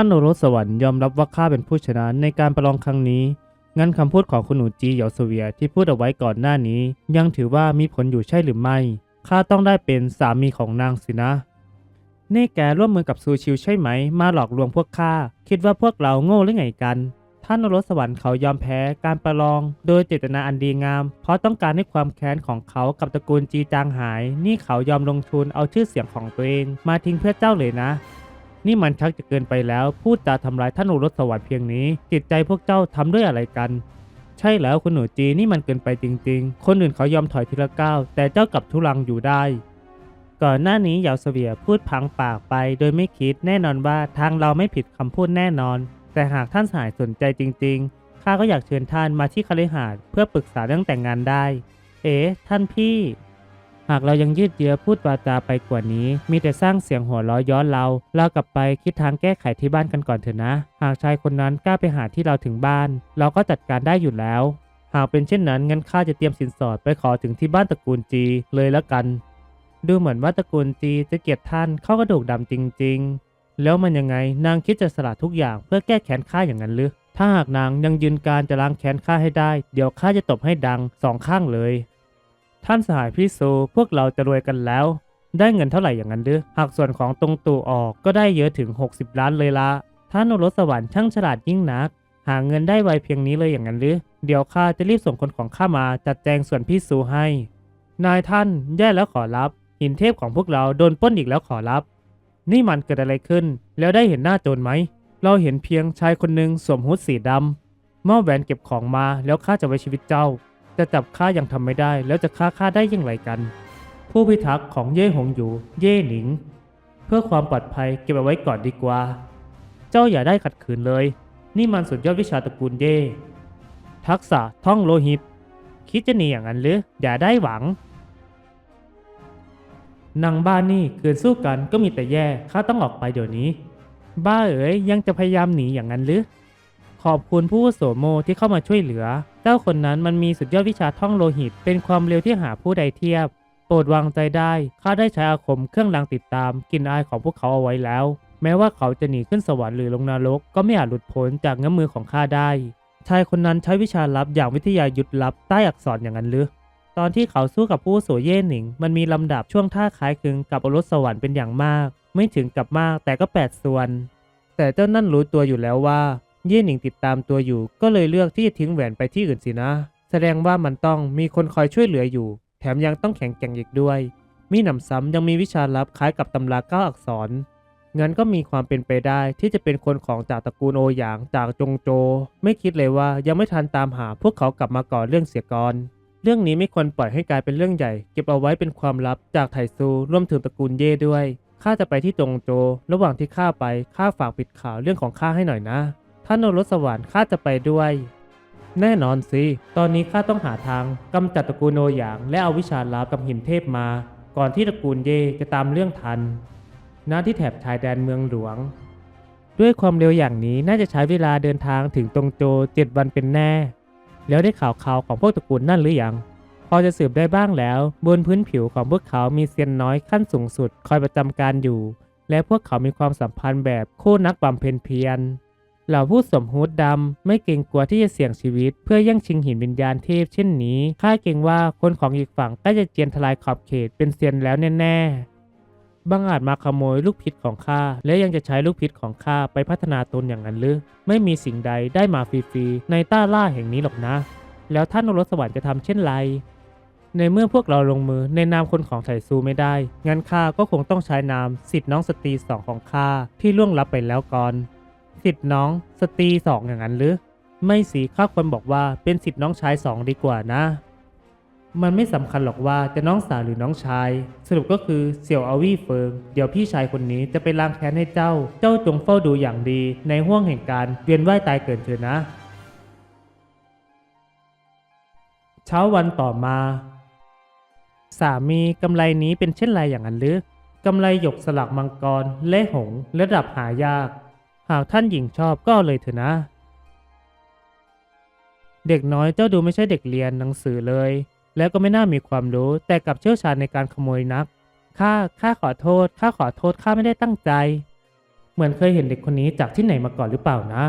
ท่านโอรสสวรรค์ยอมรับว่าข้าเป็นผู้ชนะในการประลองครั้งนี้ งั้นคำพูดของคุณหนูจีเหยาเสวียที่พูดเอาไว้ก่อนหน้านี้ ยังถือว่ามีผลอยู่ใช่หรือไม่ ข้าต้องได้เป็นสามีของนางสินะ นี่แกร่วมมือกับซูชิวใช่ไหม มาหลอกลวงพวกข้า คิดว่าพวกเราโง่หรือไงกัน ท่านโอรสสวรรค์เขายอมแพ้การประลอง โดยเจตนาอันดีงาม เพราะต้องการให้ความแค้นของเขากับตระกูลจีจางหาย นี่เขายอมลงทุนเอาชื่อเสียงของตัวเอง มาทิ้งเพื่อเจ้าเลยนะ นี่มันชักจะเกินไปแล้ว พูดจาทำร้ายท่านโอรสสวรรค์เพียงนี้ จิตใจพวกเจ้าทำด้วยอะไรกัน ใช่แล้วคุณหนูจีนี่มันเกินไปจริง ๆ คนอื่นเขายอมถอยทีละก้าวแต่เจ้ากลับทุลังอยู่ได้ ก่อนหน้านี้เหยาเสวียพูดพังปากไป โดยไม่คิดแน่นอนว่าทางเราไม่ผิดคำพูดแน่นอน แต่หากท่านสหายสนใจจริง ๆข้าก็อยากเชิญท่านมาที่คฤหาสน์เพื่อปรึกษาเรื่องแต่งงานได้ เอ๋ท่านพี่ หากเรายังยืดเยื้อพูดวาจาไปกว่านี้ มีแต่สร้างเสียงหัวเราะย้อนเรา เรากลับไปคิดทางแก้ไขที่บ้านกันก่อนเถอะนะ หากชายคนนั้นกล้าไปหาที่เราถึงบ้าน เราก็จัดการได้อยู่แล้ว หากเป็นเช่นนั้นงั้นข้าจะเตรียมสินสอดไปขอถึงที่บ้านตระกูลจีเลยละกัน ดูเหมือนว่าตระกูลจีจะเกลียดท่านเข้ากระดูกดำจริง ๆ แล้วมันยังไงนางคิดจะสละทุกอย่างเพื่อแก้แค้นข้าอย่างนั้นหรือถ้าหากนางยังยืนการจะล้างแค้นข้าให้ได้ เดี๋ยวข้าจะตบให้ดังสองข้างเลย ท่านสหายพี่โซพวกเราจะรวยกันแล้ว ได้เงินเท่าไหร่อย่างนั้นหรือหากส่วนของตรงตู่ออกก็ได้เยอะถึง 60 ล้านเลยละท่านโอรสสวรรค์ช่างฉลาดยิ่งนัก หาเงินได้ไวเพียงนี้เลยอย่างนั้นหรือเดี๋ยวข้าจะรีบส่งคนของข้ามาจัดแจงส่วนพี่ซูให้ นายท่านแย่แล้วขอรับ หินเทพของพวกเราโดนปล้นอีกแล้วขอรับ นี่มันเกิดอะไรขึ้น แล้วได้เห็นหน้าโจรไหม เราเห็นเพียงชายคนหนึ่งสวมฮูดสีดำมอบแหวนเก็บของมาแล้วข้าจะไว้ชีวิตเจ้า จะจับข้ายังทำไม่ได้ แล้วจะฆ่าข้าได้อย่างไรกัน ผู้พิทักษ์ของเย่หงอยู่ เย่หนิง เพื่อความปลอดภัยเก็บเอาไว้ก่อนดีกว่า เจ้าอย่าได้ขัดขืนเลย นี่มันสุดยอดวิชาตระกูลเย่ ทักษะท่องโลหิต คิดจะหนีอย่างนั้นหรืออย่าได้หวังนางบ้านนี่คืนสู้กันก็มีแต่แย่ข้าต้องออกไปเดี๋ยวนี้ บ้าเอ๋ยยังจะพยายามหนีอย่างนั้นหรือ ขอบคุณผู้โสโมที่เข้ามาช่วยเหลือ เจ้าคนนั้นมันมีสุดยอดวิชาท่องโลหิต เป็นความเร็วที่หาผู้ใดเทียบ โปรดวางใจได้ ข้าได้ใช้อาคมเครื่องรางติดตามกลินอายของพวกเขาเอาไว้แล้ว แม้ว่าเขาจะหนีขึ้นสวรรค์หรือลงนรกก็ไม่อาจหลุดพ้นจากเงื้อมือของข้าได้ ชายคนนั้นใช้วิชาลับอย่างวิทยายุทธลับใต้อักษรอย่างนั้นหรือตอนที่เขาสู้กับผู้โสเย่หนิง มันมีลำดับช่วงท่าคล้ายคลึงกับอรสสวรรค์เป็นอย่างมาก ไม่ถึงกับมากแต่ก็แปดส่วน แต่เจ้านั่นรู้ตัวอยู่แล้วว่า เย่หนิงติดตามตัวอยู่ ก็เลยเลือกที่จะทิ้งแหวนไปที่อื่นสินะ แสดงว่ามันต้องมีคนคอยช่วยเหลืออยู่ แถมยังต้องแข็งแกร่งอีกด้วย มีหนำซ้ำยังมีวิชาลับคล้ายกับตำราเก้าอักษรงั้นก็มีความเป็นไปได้ที่จะเป็นคนของจากตระกูลโอหยางจากจงโจ ไม่คิดเลยว่ายังไม่ทันตามหาพวกเขากลับมาก่อเรื่องเสียก่อน เรื่องนี้ไม่ควรปล่อยให้กลายเป็นเรื่องใหญ่ เก็บเอาไว้เป็นความลับจากไถซูรวมถึงตระกูลเย่ด้วยข้าจะไปที่จงโจ ระหว่างที่ข้าไปข้าฝากปิดข่าวเรื่องของข้าให้หน่อยนะ ท่านโอรสสวรรค์ข้าจะไปด้วย แน่นอนสิ ตอนนี้ข้าต้องหาทางกำจัดตระกูลโอหยาง และเอาวิชาลับกับหินเทพมา ก่อนที่ตระกูลเย่จะตามเรื่องทันณที่แถบชายแดนเมืองหลวง ด้วยความเร็วอย่างนี้น่าจะใช้เวลาเดินทางถึงตรงโจเจ็ดวันเป็นแน่ แล้วได้ข่าวข่าวของพวกตระกูลนั่นหรือยังพอจะสืบได้บ้างแล้ว บนพื้นผิวของพวกเขามีเซียนน้อยขั้นสูงสุด คอยประจำการอยู่ และพวกเขามีความสัมพันธ์แบบคู่นักบำเพ็ญเพียร เหล่าผู้สมฮูดดำไม่เกรงกลัวที่จะเสี่ยงชีวิต เพื่อแย่งชิงหินวิญญาณเทพเช่นนี้ข้าเกรงว่าคนของอีกฝั่งกล้จะเจียนทลายขอบเขตเป็นเซียนแล้วแน่ๆบางอาจมาขโมยลูกพิษของข้าและยังจะใช้ลูกพิษของข้าไปพัฒนาตนอย่างนั้นหรือไม่มีสิ่งใดได้มาฟรีๆในต้าล่าแห่งนี้หรอกนะ แล้วท่านนรสวรรค์จะทำเช่นไรในเมื่อพวกเราลงมือในนามคนของไถซูไม่ได้ งั้นข้าก็คงต้องใช้นามสิทธิ์น้องสตรีสองของข้าที่ล่วงลับไปแล้วก่อน สิทธิ์น้องสตรีสองอย่างนั้นหรือ ไม่สิข้าควรบอกว่าเป็นสิทธิ์น้องชายสองดีกว่านะ มันไม่สำคัญหรอกว่าจะน้องสาวหรือน้องชาย สรุปก็คือเสี่ยวอาวี่เฟิง เดี๋ยวพี่ชายคนนี้จะไปล้างแค้นให้เจ้า เจ้าจงเฝ้าดูอย่างดี ในห่วงแห่งการเวียนว่ายตายเกิดเถิดนะ เช้าวันต่อมา สามีกำไรนี้เป็นเช่นไรอย่างนั้นหรือกำไรหยกสลักมังกร เล่หงส์ระดับหายาก หากท่านหญิงชอบก็เลยเถอะนะ เด็กน้อยเจ้าดูไม่ใช่เด็กเรียนหนังสือเลย แล้วก็ไม่น่ามีความรู้แต่กลับเชี่ยวชาญในการขโมยนัก ข้า ข้าขอโทษ ข้าขอโทษ ข้าไม่ได้ตั้งใจ เหมือนเคยเห็นเด็กคนนี้จากที่ไหนมาก่อนหรือเปล่านะ